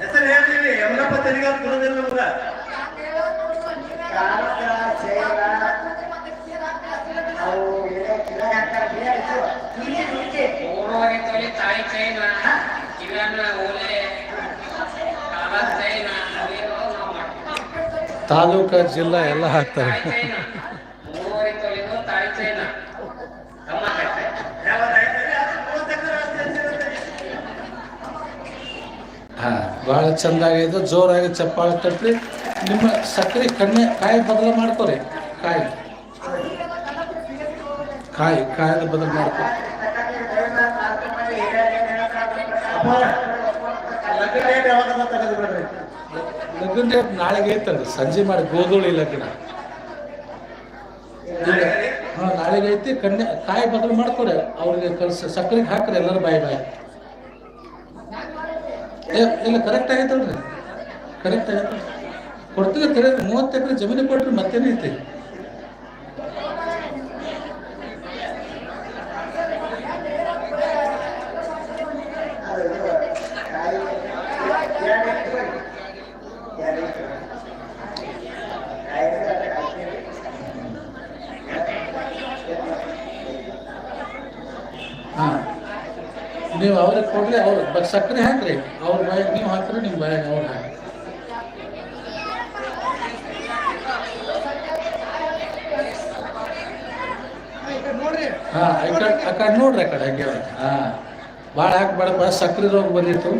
ಹೆಸರು ಹೇಳ್ತೀವಿ ನಮ್ಗ. ತಾಲೂಕ ಜಿಲ್ಲಾ ಎಲ್ಲ ಹಾಕ್ತಾರೆ. ಹಾ ಭಾಳ ಚಂದಾಗಿದ್ದು ಜೋರಾಗಿ ಚಪ್ಪಾಳೆ ತಟ್ಟಿ ನಿಮ್ಮ ಸಕ್ಕರೆ ಕಣ್ಣೆ, ಕಾಯಿ ಬದಲು ಮಾಡ್ಕೊರಿ. ಕಾಯಿ. ಕಾಯಿ ಕಾಯದ ಬದಲು ಮಾಡ್ಕೊ. ಲಗ್ನ ನಾಳೆಗೆ ಐತಲ್ರಿ ಸಂಜೆ ಮಾಡಿ ಗೋಧೂಳಿ ಲಗ್ನ. ಹಾ, ನಾಳೆಗೆ ಐತಿ, ಕಣ್ಣೆ, ಕಾಯಿ ಬದಲು ಮಾಡ್ಕೊರಿ. ಅವ್ರಿಗೆ ಕಲ್ಸ ಸಕ್ಕರೆಗೆ ಹಾಕ್ರಿ, ಎಲ್ಲರೂ ಬಾಯಿ ಬಾಯಿ. ಏ ಇಲ್ಲ ಕರೆಕ್ಟ್ ಆಗೈತಲ್ರಿ. ಕರೆಕ್ಟ್ ಆಗೈತೆ ಕೊಡ್ತೀವಿ ಕರೆ ಮೂವತ್ತು ಎಕರೆ ಜಮೀನು ಕೊಟ್ರಿ ಮತ್ತೇನೈತಿ ಹಾಂ. ನೀವು ಅವ್ರಿಗೆ ಕೊಡ್ರಿ, ಅವ್ರು ಬಟ್ ಸಕ್ಕರೆ ಹಾಕ್ರಿ. ಅವ್ರ ಬಾಯಿಗೆ ನೀವು ಹಾಕ್ರಿ ನಿಮ್ಮ ಬಾಯಿಗೆ ಅವ್ರು ಹಾಕಿ ಹಾಂ, ಆ ಕಡೆ ನೋಡ್ರಿ, ಆ ಕಡೆ ಹಂಗೆ. ಹಾಂ. ಭಾಳ ಹಾಕ್ಬೇಡಪ್ಪ ಸಕ್ಕರೆ ರೋಗ ಬಂದಿತ್ತು.